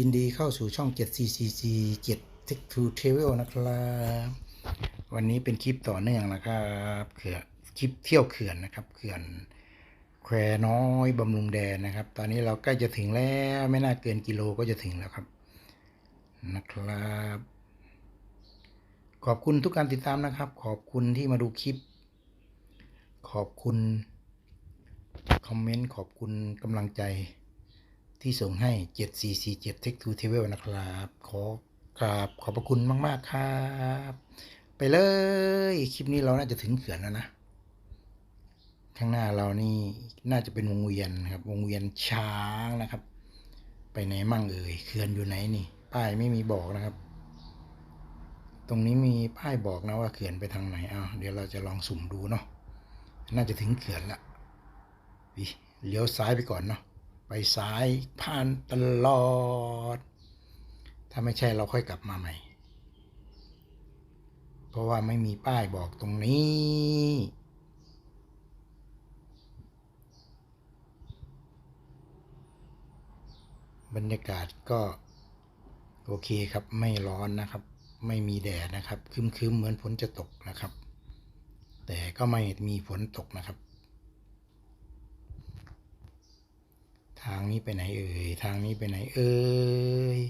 ยินดีเข้าสู่ช่อง 7CCC 7 Tech to Travel นะครับ วันนี้เป็นคลิปต่อเนื่องนะครับเขื่อนคลิปเที่ยวเขื่อนนะครับเขื่อนแควน้อยบำรุงแดนนะครับ ตอนนี้เราใกล้จะถึงแล้วไม่น่าเกินกิโลก็จะถึงแล้วครับนะครับ ขอบคุณทุกการติดตามนะครับ ขอบคุณที่มาดูคลิป ขอบคุณคอมเมนต์ขอบคุณกำลังใจ ที่ส่งให้ 7447 Tech to Travel นะครับ ขอกราบขอบพระคุณมาก ๆ ครับ ไปเลย คลิปนี้เราน่าจะถึงเขื่อนแล้วนะ ข้างหน้าเรานี่น่าจะเป็นวงเวียนครับ วงเวียนช้างนะครับ ไปไหนมั่งเอ่ยเขื่อนอยู่ไหนนี่ ป้ายไม่มีบอกนะครับ ตรงนี้มีป้ายบอกนะว่าเขื่อนไปทางไหนอ้าเดี๋ยวเราจะลองสุ่มดูเนาะน่าจะถึงเขื่อนละวิเลี้ยวซ้ายไปก่อนเนาะ ไปซ้ายผ่านตลอด ถ้าไม่ใช่เราค่อยกลับมาใหม่ เพราะว่าไม่มีป้ายบอกตรงนี้ บรรยากาศก็โอเคครับ ไม่ร้อนนะครับ ไม่มีแดดนะครับ คึมๆเหมือนฝนจะตกนะครับ แต่ก็ไม่มีฝนตกนะครับ ทางนี้ไปไหนเอ่ย ทางนี้ไปไหนเอ่ย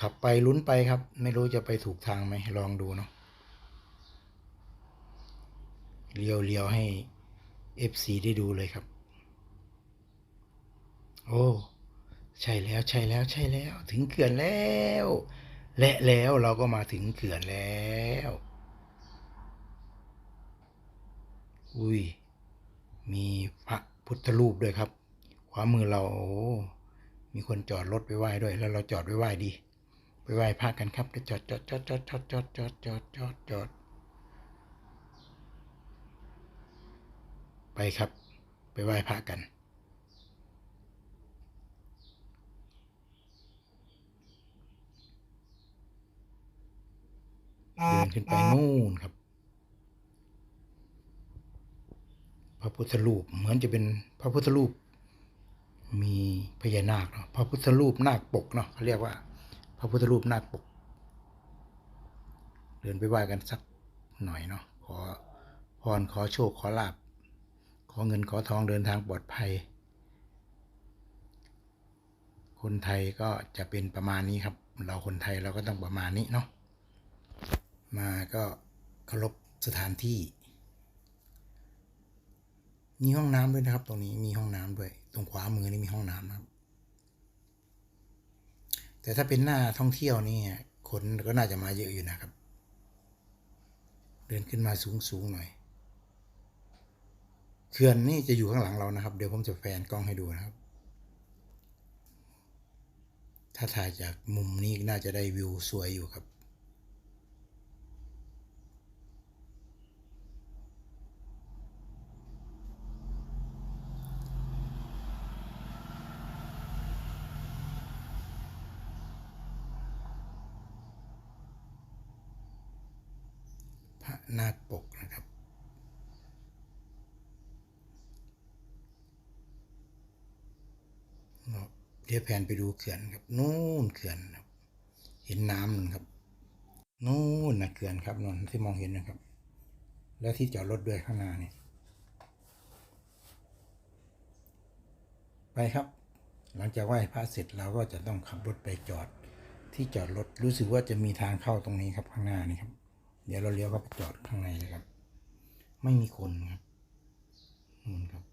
ขับไปลุ้นไปครับ ไม่รู้จะไปถูกทางไหมลองดูเนาะ เลี้ยวเลี้ยวให้ FC ได้ดูเลยครับ โอ้ ใช่แล้วใช่แล้วใช่แล้ว ถึงเขื่อนแล้ว และแล้วเราก็มาถึงเขื่อนแล้ว อุ้ย มีพระพุทธรูปด้วยครับ ขวามือเราโอ้มีคนจอดรถไปไหว้ด้วย แล้วเราจอดไปไหว้ดี ไปไหว้พระกันครับจอดจอดจอดจอดจอดจอดจอดจอดจอดจอดไปครับ ไปไหว้พระกัน เดินขึ้นไปนู่นครับ พระพุทธรูปเหมือนจะเป็นพระพุทธรูป มีพญานาคเนาะพระพุทธรูปนาคปกเนาะเขาเรียกว่า พระพุทธรูปนาคปก เดินไปไหว้กันสักหน่อยเนาะขอพรขอโชคขอลาบขอเงินขอทองเดินทางปลอดภัย คนไทยก็จะเป็นประมาณนี้ครับ เราคนไทยเราก็ต้องประมาณนี้เนาะมาก็เคารพสถานที่ มีห้องน้ำด้วยนะครับ ตรงนี้มีห้องน้ำด้วย ตรงขวามือนี่มีห้องน้ำนะครับ แต่ถ้าเป็นหน้าท่องเที่ยวนี่คนก็น่าจะมาเยอะอยู่นะครับ เดินขึ้นมาสูงสูงหน่อยเขื่อนนี่จะอยู่ข้างหลังเรานะครับ เดี๋ยวผมจะแฟนกล้องให้ดูนะครับ ถ้าถ่ายจากมุมนี้น่าจะได้วิวสวยอยู่ครับ นาคปกนะครับ เดี๋ยวแผนไปดูเขื่อนครับ นู่นเขื่อนครับ เห็นน้ำนนครับ นู่นนะเขื่อนครับนนที่มองเห็นนะครับ แล้วที่จอดรถด้วยข้างหน้านี่ไปครับ หลังจากไหว้พระเสร็จเราก็จะต้องขับรถไปจอด ที่จอดรถรู้สึกว่าจะมีทางเข้าตรงนี้ครับข้างหน้านี่ครับ เดี๋ยวเราเลี้ยวเข้าไปจอดข้างในเลยครับ ไม่มีคนครับนู่นครับ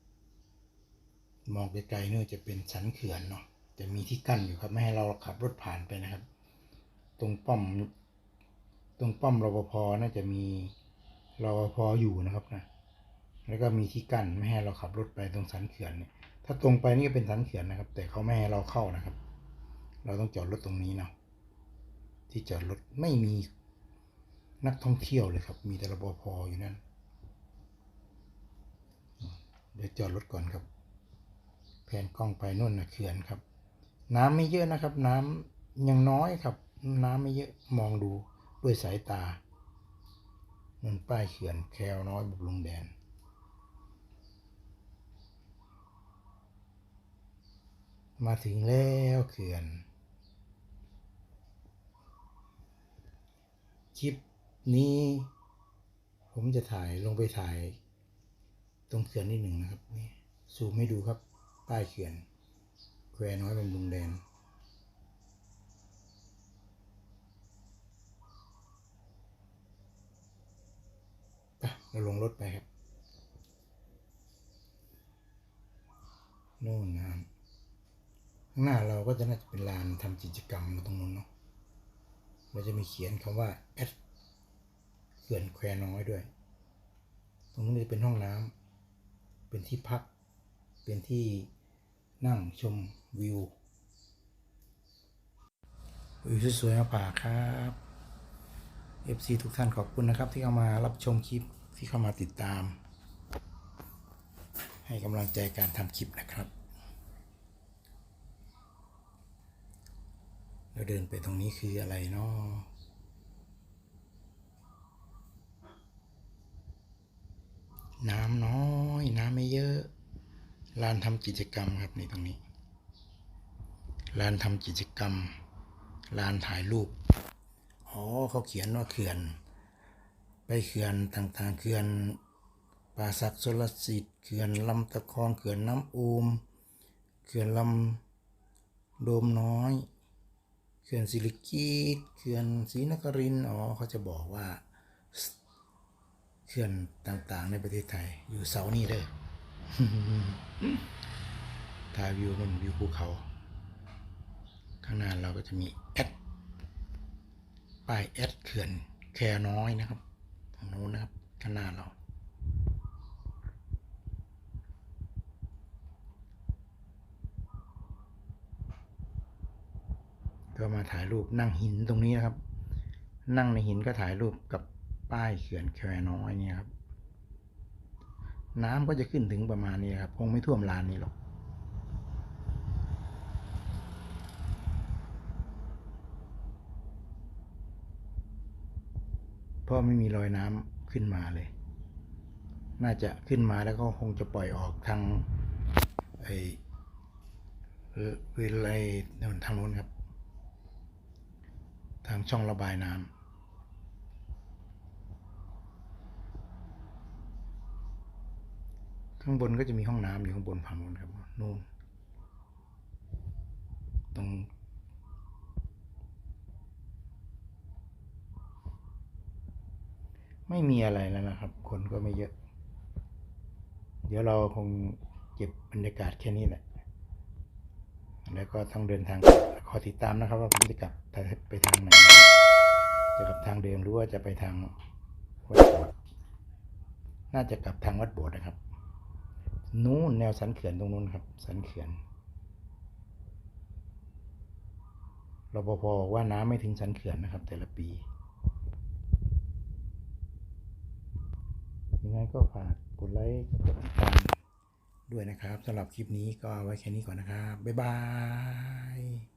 มองไกลๆเนี่ยจะเป็นสันเขื่อนเนาะจะมีที่กั้นอยู่ครับไม่ให้เราขับรถผ่านไปนะครับ ตรงป้อม ตรงป้อมรปภน่าจะมีรปภอยู่นะครับนะแล้วก็มีที่กั้นไม่ให้เราขับรถไปตรงสันเขื่อนเนี่ยถ้าตรงไปนี่ก็เป็นสันเขื่อนนะครับ แต่เขาไม่ให้เราเข้านะครับ เราต้องจอดรถตรงนี้เนาะที่จอดรถไม่มี นักท่องเที่ยวเลยครับ มีแต่รปภอยู่นั่นเดี๋ยวจอดรถก่อนครับแผนกล้องไปนู่นนะเขื่อนครับ น้ำไม่เยอะนะครับ น้ำยังน้อยครับ น้ำไม่เยอะมองดูด้วยสายตานั่นป้ายเขื่อนแควน้อยบำรุงแดนนมาถึงแล้วเขื่อนคลิป นี้ผมจะถ่ายลงไปถ่าย ตรงเขื่อนนิดหนึ่งนะครับนี่ซูมให้ดูครับ ป้ายเขื่อนแควน้อยบำรุงแดนไปเราลงรถไปครับนู่นนะครับข้างหน้าเราก็จะน่าจะเป็นลานทำกิจกรรมตรงนู้นเนาะเราจะมีเขียนคำว่าแอดเขื่อนแควน้อยด้วย ตรงนู้จะเป็นห้องน้ำเป็นที่พัก เป็นที่นั่งชมวิว วิวสวยๆมาป่าครับ FC ทุกท่านขอบคุณนะครับ ที่เข้ามารับชมคลิปที่เข้ามาติดตาม ให้กำลังใจการทำคลิปนะครับ เราเดินไปตรงนี้คืออะไรเนาะ น้ำน้อยน้ำไม่เยอะลานทำกิจกรรมครับนี่ตรงนี้ลานทำกิจกรรมลานถ่ายรูปอ๋อเขาเขียนว่าเขื่อน ไปเขื่อนต่างๆเขื่อนป่าศักดิ์ชลสิทธิ์เขื่อนลำตะคองเขื่อนน้ำอูมเขื่อนลำโดมน้อยเขื่อนสิริกิตเขื่อนศรีนครินอ๋อเขาจะบอกว่า เขื่อนต่างๆ ในประเทศไทย อยู่เสานี่เด้อถ่ายวิวมันวิวภูเขา ข้างหน้าเราก็จะมีแอดป้ายแอดเขื่อนแคน้อยนะครับทางโน้นนะครับ ข้างหน้าเราก็มาถ่ายรูปนั่งหินตรงนี้นะครับ นั่งในหินก็ถ่ายรูปกับ ป้ายเขื่อนแควน้อยเนี่ยครับ น้ำก็จะขึ้นถึงประมาณนี้ครับ คงไม่ท่วมลานนี้หรอกเพราะไม่มีรอยน้ำขึ้นมาเลย น่าจะขึ้นมาแล้วก็คงจะปล่อยออกทางไอ้เอ่อเวลทางโน้นครับ ทางช่องระบายน้ำ ข้างบนก็จะมีห้องน้ำอยู่ข้างบนฝั่งโน้นครับนู่นตรงไม่มีอะไรแล้วนะครับ คนก็ไม่เยอะ เดี๋ยวเราคงเก็บบรรยากาศแค่นี้แหละ แล้วก็ต้องเดินทางขอติดตามนะครับ ว่าผมจะกลับไปทางไหน จะกลับทางเดิมหรือว่าจะไปทางวัดโบสถ์น่าจะกลับทางวัดโบสถ์นะครับ นู้นแนวสันเขื่อนตรงนู้นครับ สันเขื่อนรปภบอกว่าน้ำไม่ถึงสันเขื่อนนะครับ แต่ละปียังไงก็ฝากกดไลค์กดติดตามด้วยนะครับสำหรับคลิปนี้ก็ไว้แค่นี้ก่อนนะครับ บ๊ายบาย